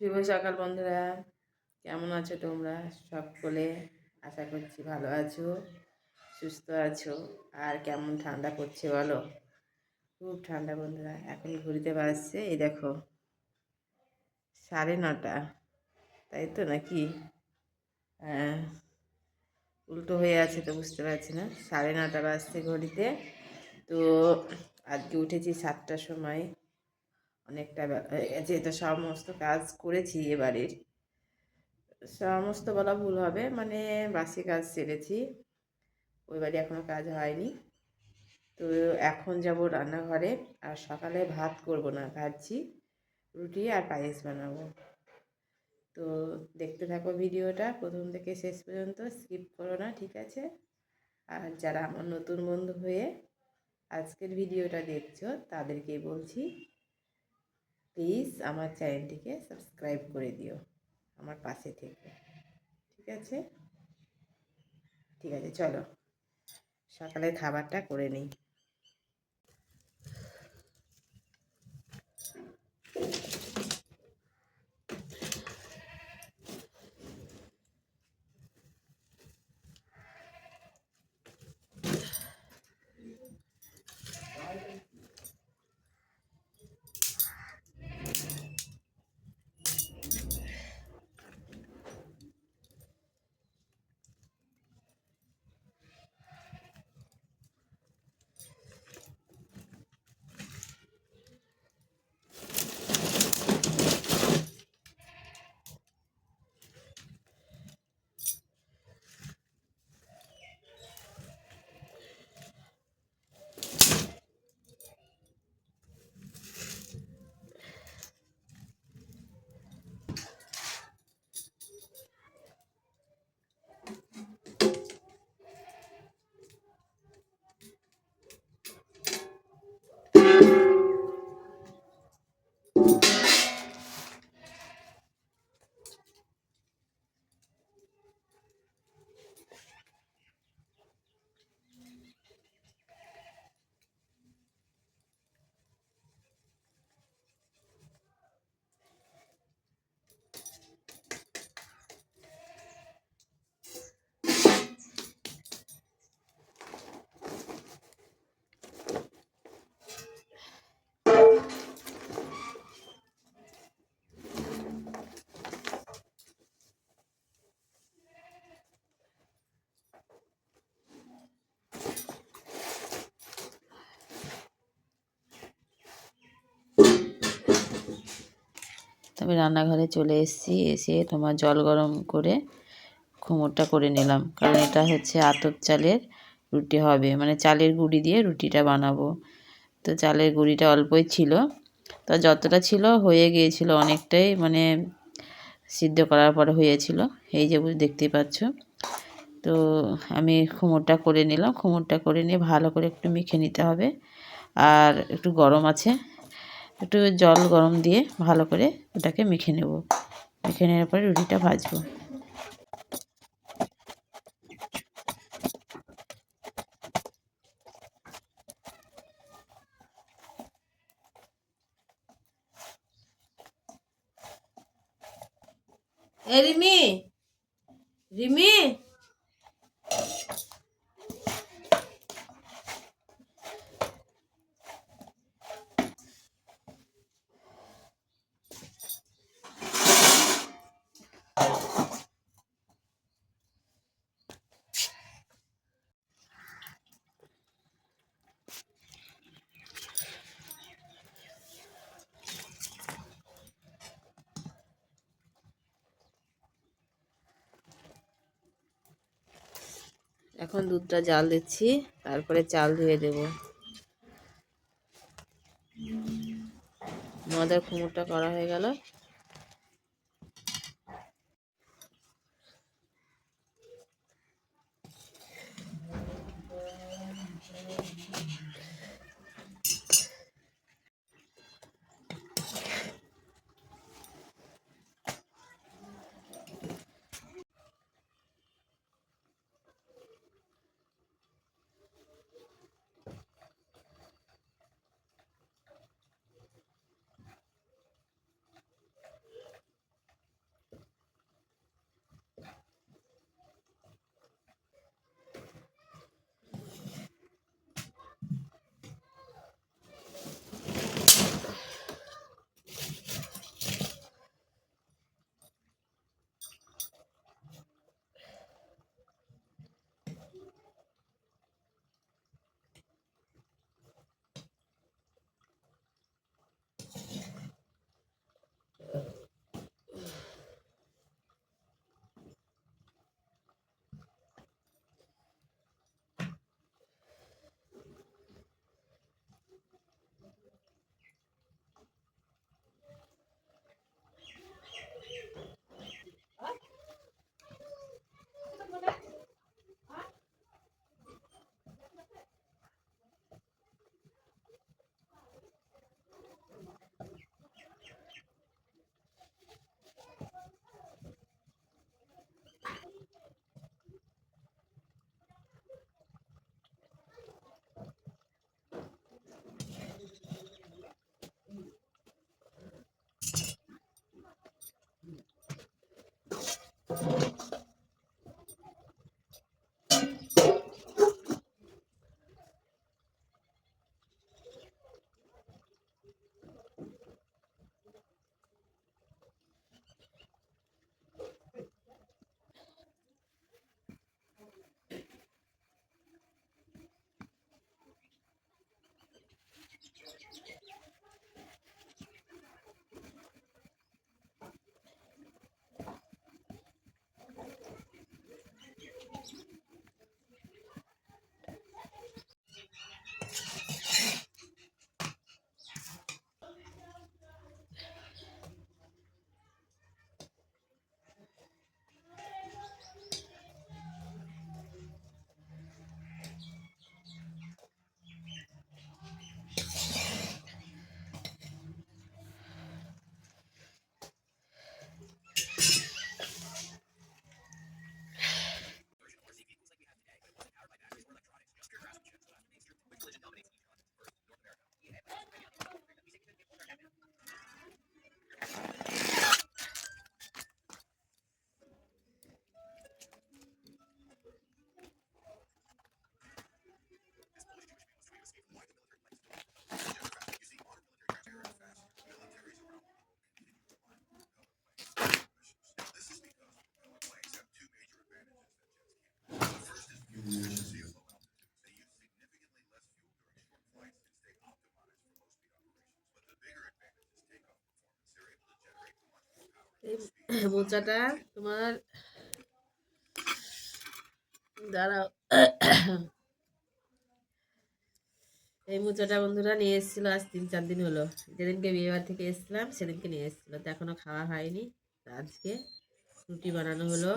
শুভ সকাল বন্ধুরা। কেমন আছো তোমরা? সকলে আশা করছি ভালো আছো, সুস্থ আছো। আর কেমন ঠান্ডা পড়ছে বলো? খুব ঠান্ডা বন্ধুরা, এখন ঘুরিতে পারছে এই দেখো, সাড়ে নটা। তাই তো নাকি? হ্যাঁ উল্টো হয়ে আছে তো বুঝতে পারছি না। সাড়ে নটা বাজছে ঘড়িতে। তো আজকে উঠেছি সাতটার সময়। অনেকটা বেলা হয়ে গেছে তো সমস্ত কাজ করেছি এবারের সমস্ত বলা ভুল হবে মানে বাসি কাজ সেরেছি, ওই বাড়ি এখনও কাজ হয়নি, তো এখন যাব রান্নাঘরে, আর সকালে ভাত করব না ভাবছি রুটি আর পায়েস বানাবো। তো দেখতে থাকো ভিডিওটা, প্রথম থেকে শেষ পর্যন্ত, স্কিপ করো না, ঠিক আছে? আর যারা আমার নতুন বন্ধু হয়ে আজকের ভিডিওটা দেখছ, তাদেরকেই বলছি প্লিজ আমার চ্যানেলটিকে সাবস্ক্রাইব করে দিও আমার পাশে থেকে। ঠিক আছে? ঠিক আছে, চলো। সকালে খাবারটা করে নিই। তবে রান্নাঘরে চলে এসেছি, এসে তোমার জল গরম করে ঘুমোরটা করে নিলাম। কারণ এটা হচ্ছে আতপ চালের রুটি হবে। মানে চালের গুঁড়ি দিয়ে রুটিটা বানাবো। তো চালের গুঁড়িটা অল্পই ছিল। তো যতটা ছিল হয়ে গিয়েছিল অনেকটাই। মানে সিদ্ধ করার পরে হয়েছিল। এই যে দেখতেই পাচ্ছ। তো আমি খুমোরটা করে নিলাম। খুমোরটা করে নিয়ে ভালো করে একটু মেখে নিতে হবে। আর একটু গরম আছে। একটু জল গরম দিয়ে ভালো করে ওটাকে মেখে নেব। মেখে নেওয়ার পরে রুটিটা ভাজবো। এখন দুধটা জাল দিচ্ছি তারপরে চাল ধুয়ে দেব। মাদার কুমোরটা করা হয়ে গেল। মোচাটা তোমার দাঁড়াও। এই মোচাটা বন্ধুরা নিয়ে এসেছিল আজ তিন চার দিন হলো। যেদিনকে বিয়েবার থেকে এসেছিলাম, সেদিনকে নিয়ে এসেছিল। তো এখনও খাওয়া হয়নি। আজকে রুটি বানানো হলো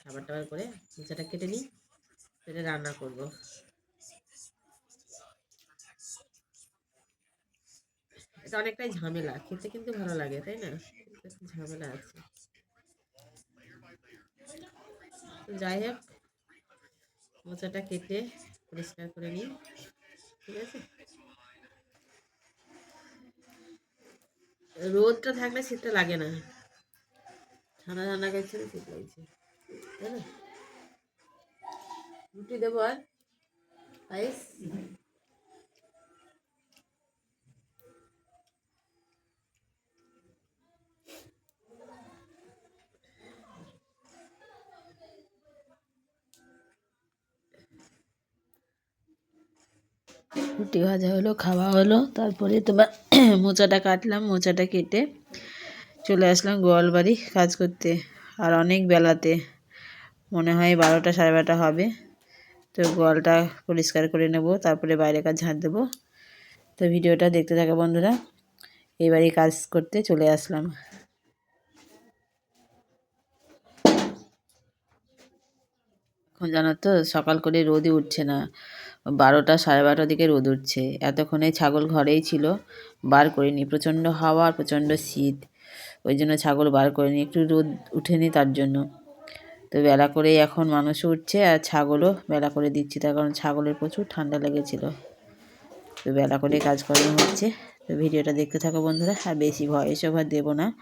খাবার টাবার করে। মোচাটা কেটে নিই, সেটা রান্না করব। এটা অনেকটাই ঝামেলা, খেতে কিন্তু ভালো লাগে, তাই না? ঝামেলা আছে। তো যাই হোক, মোচাটা কেটে পরিষ্কার করে নিই। ঠিক আছে? রোদটা থাকলে শীতটা লাগে না। ঠান্ডা ঠান্ডা গেছে শীত লাগছে। তাই না? রুটি দেবো আর? রুটি ভাজা হলো, খাওয়া হলো। তারপরে তোমার মোচাটা কাটলাম, মোচাটা কেটে চলে আসলাম গোয়ালবাড়ি কাজ করতে। আর অনেক বেলাতে, মনে হয় বারোটা সাড়ে বারোটা হবে। তো গোয়ালটা পরিষ্কার করে নেব, তারপরে বাইরে কাজ ঝাঁট দেবো। তো ভিডিওটা দেখতে থাকে বন্ধুরা। এবারই কাজ করতে চলে আসলাম। এখন জানো তো, সকাল করে রোদই উঠছে না। বারোটা সাড়ে বারোটার দিকে রোদ উঠছে। এতক্ষণে ছাগল ঘরেই ছিল, বার করিনি। প্রচণ্ড হাওয়া প্রচণ্ড শীত। ওই জন্য ছাগল বার করিনি। একটু রোদ উঠেনি তার জন্য। তো বেলা করেই এখন মানুষও উঠছে আর ছাগলও বেলা করে দিচ্ছি। তার কারণ ছাগলের প্রচুর ঠান্ডা লেগেছিল। তো বেলা করে কাজকর্ম হচ্ছে। তো ভিডিওটা দেখতে থাকো বন্ধুরা। আর বেশি ভয়েস ওভার দেবো না।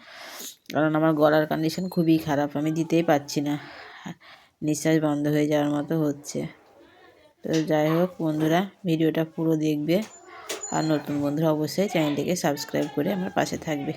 কারণ আমার গলার কন্ডিশন খুবই খারাপ। আমি দিতেই পারছি না। নিঃশ্বাস বন্ধ হয়ে যাওয়ার মতো হচ্ছে। তো যাই হোক, বন্ধুরা, ভিডিওটা পুরো দেখবে। আর নতুন বন্ধুরা অবশ্যই চ্যানেলটিকে সাবস্ক্রাইব করে আমার পাশে থাকবে।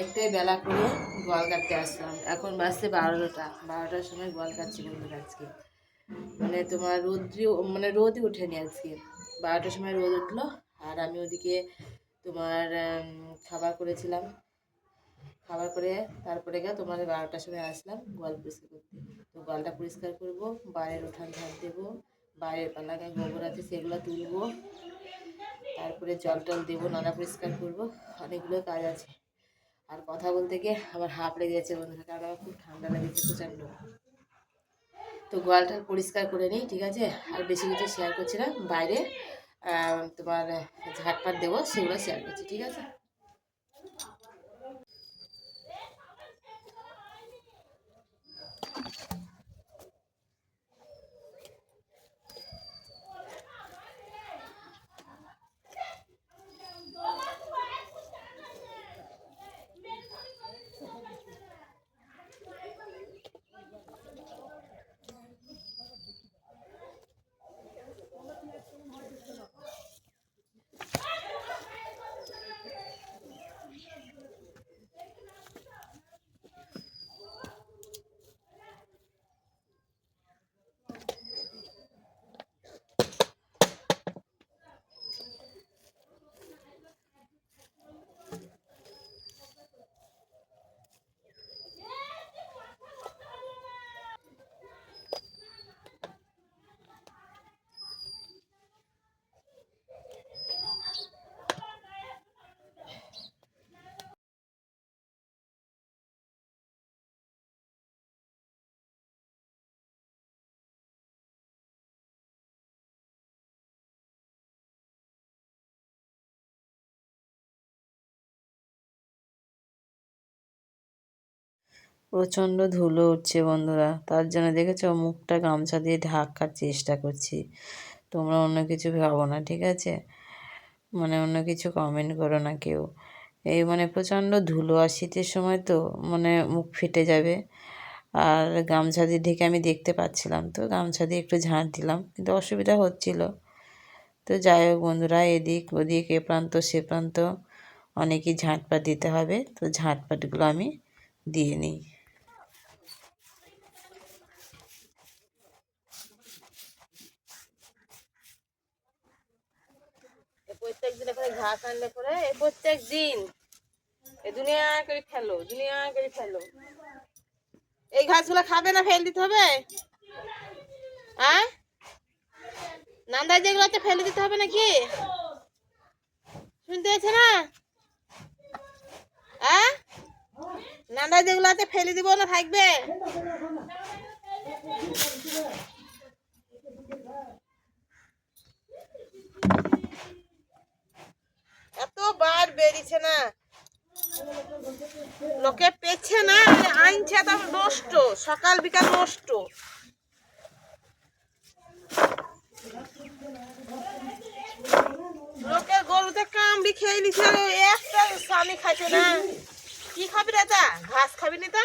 একটাই বেলা করে গোয়াল কাটতে আসলাম। এখন বাজছে বারোটা। বারোটার সময় গোয়াল কাটছি বন্ধুরা আজকে। মানে তোমার রোদ্রি মানে রোদই ওঠেনি আজকে। বারোটার সময় রোদ উঠল আর আমি ওদিকে তোমার খাবার করেছিলাম। খাবার করে তারপরে গিয়ে তোমার বারোটার সময় আসলাম গোয়াল পরিষ্কার করতে। তো গোয়ালটা পরিষ্কার করব বাইরের উঠান ঝাঁট দেবো বাইরের পালাগায় গোবর আছে সেগুলো তুলবো, তারপরে জল টল দেবো, নালা পরিষ্কার করব, অনেকগুলো কাজ আছে। আর কথা বলতে গিয়ে আমার লেগে গেছে বন্ধুরা, কারণ আমার খুব ঠান্ডা লেগেছে প্রচণ্ড। তো গোয়ালটা পরিষ্কার করে নিই, ঠিক আছে? আর বেশি কিছু শেয়ার করছি না, বাইরে তোমার ঝাটপাট দেবো, সেগুলো শেয়ার করছি, ঠিক আছে? প্রচণ্ড ধুলো উঠছে বন্ধুরা। তার জন্য দেখেছ মুখটা গামছা দিয়ে ঢাকার চেষ্টা করছি। তোমরা অন্য কিছু ভাবো না, ঠিক আছে? মানে অন্য কিছু কমেন্ট করো না কেউ। এই মানে প্রচণ্ড ধুলো আর শীতের সময় তো মানে মুখ ফেটে যাবে। আর গামছা দিয়ে ঢেকে আমি দেখতে পাচ্ছিলাম তো, গামছা দিয়ে একটু ঝাঁট দিলাম, কিন্তু অসুবিধা হচ্ছিল। তো যাই হোক বন্ধুরা, এদিক ওদিক, এ প্রান্ত সে প্রান্ত, অনেকই ঝাঁটপাট দিতে হবে। তো ঝাঁটপাটগুলো আমি দিয়ে নিই। প্রত্যেক দিন এখানে ঘাস আনলে করে এই প্রত্যেক দিন এ দুনিয়া করে ফেলো, দুনিয়া করে ফেলো। এই ঘাসগুলো খাবে না ফেল দিতে হবে? হ্যাঁ নান্দাই যেগুলোতে ফেলে দিতে হবে নাকি? শুনতে পাচ্ছে না? হ্যাঁ নান্দাই যেগুলোতে ফেলে দিব না থাকবে? এত বার বেরিয়েছে না। লোকে পেছে না আনছে তো নষ্ট, সকাল বিকাল নষ্ট। লোকের গরুতে কামড়ি খেয়ে নিছে একটা স্বামী খাইছে না। কি খাবি রে তা ঘাস খাবি না তা?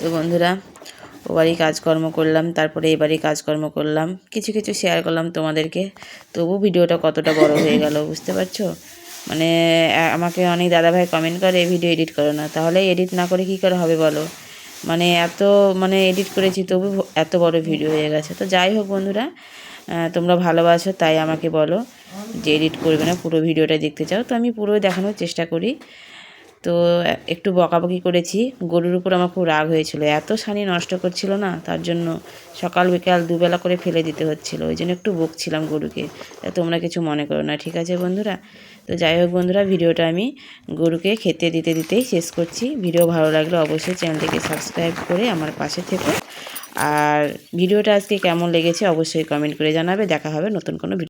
তো বন্ধুরা ও বাড়ি কাজকর্ম করলাম, তারপরে এ বাড়ি কাজকর্ম করলাম, কিছু কিছু শেয়ার করলাম তোমাদেরকে। তবু ভিডিওটা কতটা বড় হয়ে গেল, বুঝতে পারছ? মানে আমাকে অনেক দাদাভাই কমেন্ট করে ভিডিও এডিট করো না। তাহলে এডিট না করে কী করে হবে বলো? মানে এত মানে এডিট করেছি, তবু এত বড় ভিডিও হয়ে গেছে। তো যাই হোক বন্ধুরা তোমরা ভালোবাসো, তাই আমাকে বলো যে এডিট করবে না, পুরো ভিডিওটা দেখতে চাও। তো আমি পুরো দেখানোর চেষ্টা করি। তো একটু বকাবকি করেছি। গরুর উপর আমার খুব রাগ হয়েছিল। এত সানি নষ্ট করছিল না, তার জন্য সকাল বিকাল দুবেলা করে ফেলে দিতে হচ্ছিল। ওই জন্য একটু বকছিলাম গরুকে। তা তোমরা কিছু মনে করো না, ঠিক আছে বন্ধুরা? তো যাই হোক বন্ধুরা, ভিডিওটা আমি গরুকে খেতে দিতে দিতেই শেষ করছি। ভিডিও ভালো লাগলে অবশ্যই চ্যানেলটিকে সাবস্ক্রাইব করে আমার পাশে থেকো। আর ভিডিওটা আজকে কেমন লেগেছে অবশ্যই কমেন্ট করে জানাবে। দেখা হবে নতুন কোনো ভিডিও